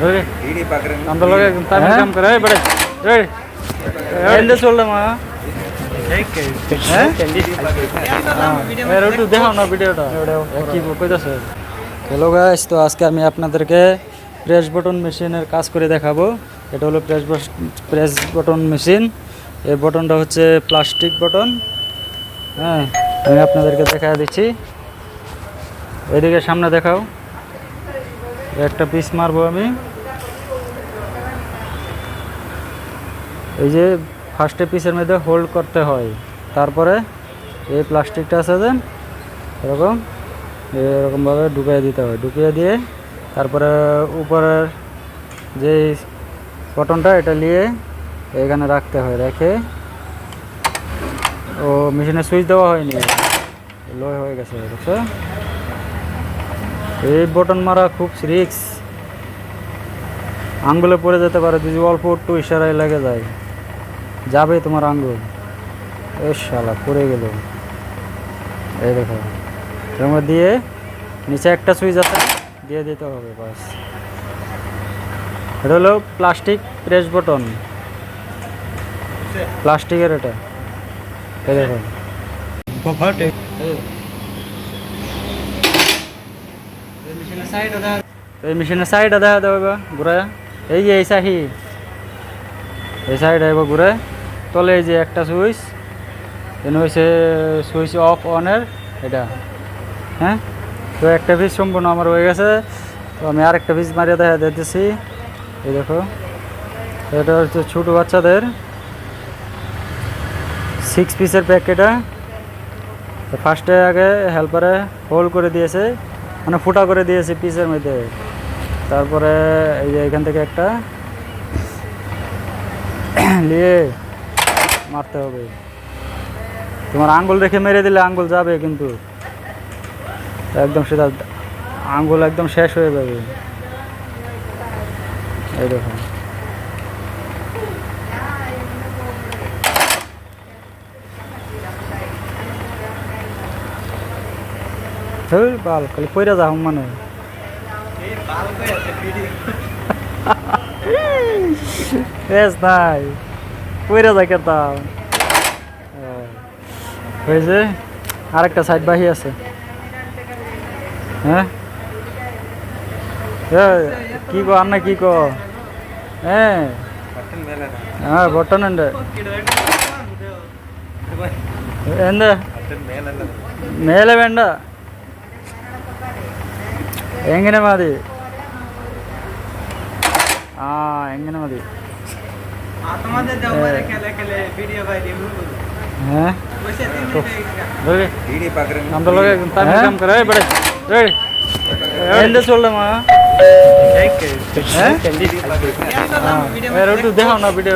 ধরে வீடியோ பார்க்குறேங்க அந்த அளவுக்கு தமிழ் হ্যাঁ? কাম করে এই বড় এই এন্ড চললামা এর একটু দেখাও না ভিডিওটা কি কইতাছে হ্যালো গাইস তো আজকে আমি আপনাদেরকে প্রেস বাটন মেশিনের কাজ করে দেখাবো এটা হলো প্রেস প্রেস বাটন মেশিন এই বাটনটা হচ্ছে প্লাস্টিক বাটন হ্যাঁ আমি আপনাদেরকে দেখা দিচ্ছি এদিকে সামনে দেখাও একটা পিস মারবো আমি। এই যে ফার্স্টে পিসের মধ্যে হোল্ড করতে হয়। তারপরে এই প্লাস্টিকটা আছে যে, এরকম, এরকমভাবে ঢুকিয়ে দিতে হয়। ঢুকিয়ে দিয়ে তারপরে উপরের যে কটনটা এটা নিয়ে এখানে রাখতে হয়। রেখে ও মেশিনে সুইচ দেওয়া হয়নি। লো হয়ে গেছে এই বটন মারা খুব রিক্স আঙ্গুলে পড়ে যেতে পারে যদি অল্প একটু ইশারায় লেগে যায়। যাবে তোমার আঙ্গুল। এ শালা পড়ে গেল। এই দেখো এরকম দিয়ে নিচে একটা সুইচ আছে দিয়ে দিতে হবে বাস এটা হলো প্লাস্টিক প্রেস বটন প্লাস্টিকের এটা। এই দেখো। এই মেশিনের সাইডে দেখা দেবে বা ঘুরে এই যে, এই সাহি। এই সাইড আইব ঘুরে। তলে এই যে একটা সুইচ। এনে হয়েছে সুইচ অফ অনের। এটা। হ্যাঁ? তো একটা পিস সম্পূর্ণ আমার হয়ে গেছে। তো আমি আরেকটা পিস মারিয়ে দেখা দিতেছি। এই দেখো। এটা হচ্ছে ছোটো বাচ্চাদের। সিক্স পিসের প্যাকেটা ফার্স্টে আগে হেল্পারে হোল্ড করে দিয়েছে। মানে ফুটা করে দিয়েছি পিসের মধ্যে। তারপরে এই যে এখান থেকে একটা নিয়ে মারতে হবে। তোমার আঙ্গুল রেখে মেরে দিলে আঙ্গুল যাবে কিন্তু। একদম সেটা আঙ্গুল একদম শেষ হয়ে যাবে। এই দেখো। হই বাল খালি পইরা যাও মানে বেশ ভাই পইরা যা কেতাম হয়েছে আরেকটা সাইড বাহি আছে। হ্যাঁ? কি কো আর না কি কো? হ্যাঁ হ্যাঁ বটন ഉണ്ട് എന്ത് മേലെ വേണ്ട എങ്ങനെ മതി? ആ എങ്ങനെ മതി? എന്താ சொல்லமா வேற வீடியோ